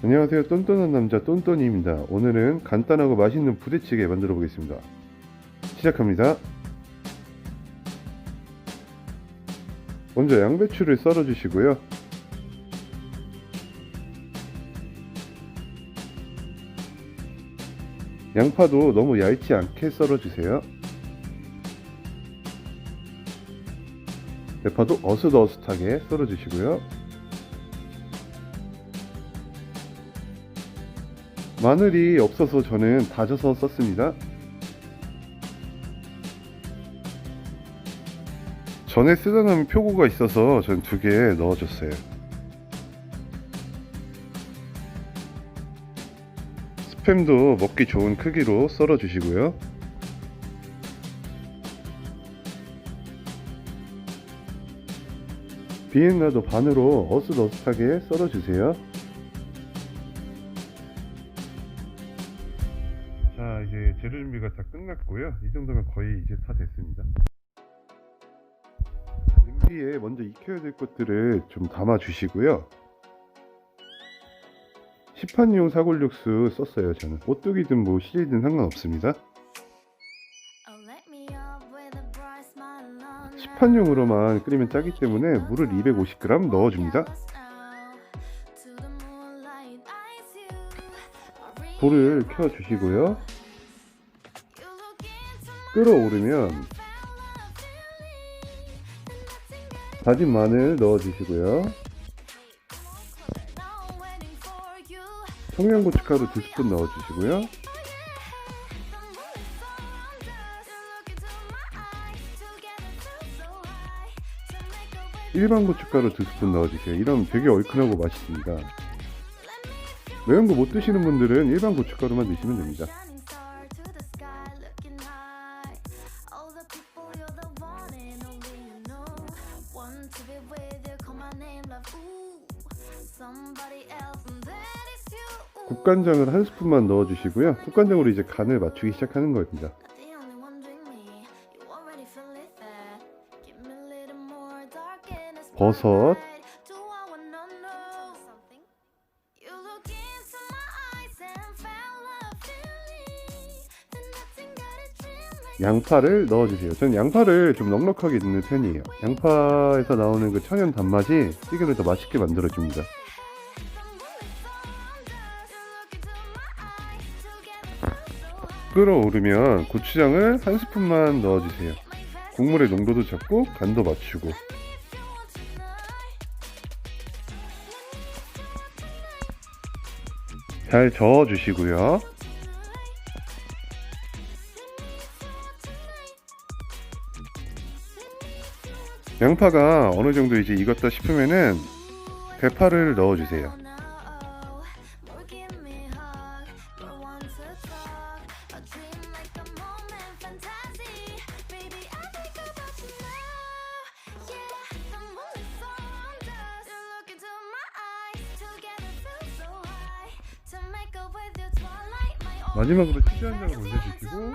안녕하세요. 똔똔한 남자 똔똔이입니다. 오늘은 간단하고 맛있는 부대찌개 만들어 보겠습니다. 시작합니다. 먼저 양배추를 썰어 주시고요. 양파도 너무 얇지 않게 썰어 주세요. 대파도 어슷어슷하게 썰어 주시고요. 마늘이 없어서 저는 다져서 썼습니다. 전에 남은 표고가 있어서 전 두 개 넣어줬어요. 스팸도 먹기 좋은 크기로 썰어 주시고요. 비엔나도 반으로 어슷어슷하게 썰어 주세요. 재료 준비가 다 끝났고요. 이 정도면 거의 이제 다 됐습니다. 냄비에 먼저 익혀야 될 것들을 좀 담아 주시고요. 시판용 사골 육수 썼어요 저는. 오뚜기든 뭐 실이든 상관없습니다. 시판용으로만 끓이면 짜기 때문에 물을 250g 넣어줍니다. 불을 켜 주시고요 끓어오르면 다진 마늘 넣어주시고요. 청양고춧가루 두 스푼 넣어주시고요. 일반 고춧가루 두 스푼 넣어주세요. 이러면 되게 얼큰하고 맛있습니다. 매운 거 못 드시는 분들은 일반 고춧가루만 드시면 됩니다. 국간장을 한 스푼만 넣어주시고요. 국간장으로 이제 간을 맞추기 시작하는 겁니다. 버섯, 양파를 넣어주세요. 전 양파를 좀 넉넉하게 넣는 편이에요. 양파에서 나오는 그 천연 단맛이 찌개를 더 맛있게 만들어줍니다. 끓어오르면 고추장을 한 스푼만 넣어주세요. 국물의 농도도 잡고 간도 맞추고 잘 저어주시고요. 양파가 어느 정도 이제 익었다 싶으면은 대파를 넣어주세요. 마지막으로 치즈 한 장을 올려주시고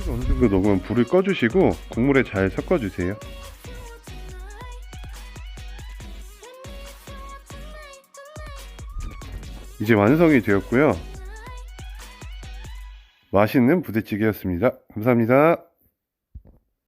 치즈가 어느 정도 녹으면 불을 꺼주시고 국물에 잘 섞어주세요. 이제 완성이 되었고요. 맛있는 부대찌개였습니다. 감사합니다.